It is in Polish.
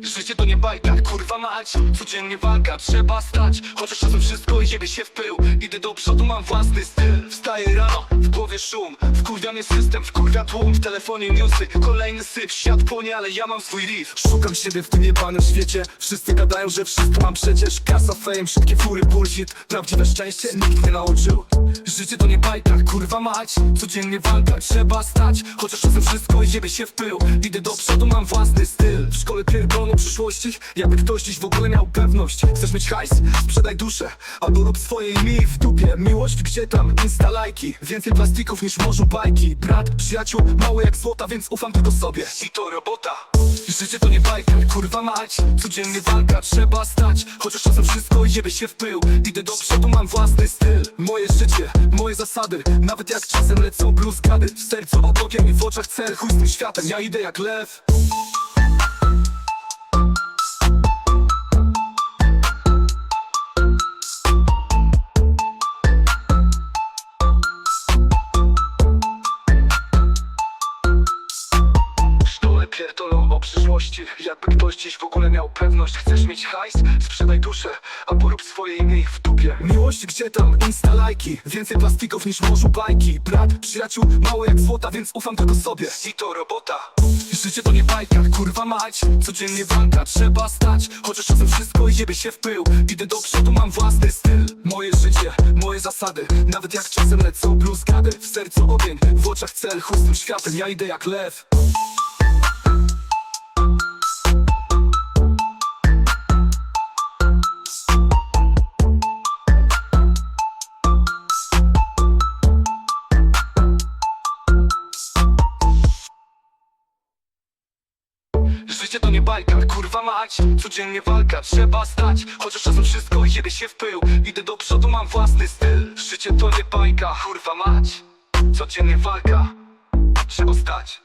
Życie to nie bajka, kurwa mać. Codziennie walka, trzeba stać. Chociaż czasem wszystko idzie się w pył. Idę do przodu, mam własny styl. Wstaję rano, w głowie szum. Wkurwia mnie system, wkurwia tłum. W telefonie newsy, kolejny syp Świat płonie, ale ja mam swój riff. Szukam siebie w tym jebanym świecie. Wszyscy gadają, że wszystko mam przecież. Kasa, fame, szybkie fury, bullshit. Prawdziwe szczęście nikt nie nauczył Życie to nie bajka, kurwa mać. Codziennie walka, trzeba stać. Chociaż czasem wszystko idzie się w pył. Idę do przodu, mam własny styl. W szkole pierdoloną przyszłości Jakby ktoś dziś w ogóle miał pewność. Chcesz mieć hajs? Sprzedaj duszę Albo rób swoje i miej w dupie. Miłość gdzie tam? Insta lajki. Więcej plastików niż morzu bajki. Brat, przyjaciół, mały jak złota Więc ufam tylko sobie. I to robota. Życie to nie bajka, kurwa mać. Codziennie walka, trzeba stać. Chociaż czasem wszystko idzie się w pył. Idę do przodu, mam własny styl. Moje życie, moje zasady. Nawet jak czasem lecą bluzgady W sercu obłokiem i w oczach cel Chuj z tym światem, ja idę jak lew pierdolą o przyszłości. Jakby ktoś dziś w ogóle miał pewność Chcesz mieć hajs? Sprzedaj duszę Albo rób swoje imię ich w dupie. Miłość gdzie tam? Insta lajki. Więcej plastików niż morzu bajki. Brat, przyjaciół, mało jak złota Więc ufam tylko sobie. I to robota. Życie to nie bajka, kurwa mać. Codziennie walka, trzeba stać. Chociaż czasem wszystko jebie się w pył. Idę do przodu, mam własny styl. Moje życie, moje zasady. Nawet jak czasem lecą bluzgady W sercu ogień, w oczach cel Chuj z tym światem, ja idę jak lew Życie to nie bajka, kurwa mać. Codziennie walka, trzeba stać. Chociaż czasem wszystko jebie się w pył Idę do przodu, mam własny styl. Życie to nie bajka, kurwa mać. Codziennie walka Trzeba stać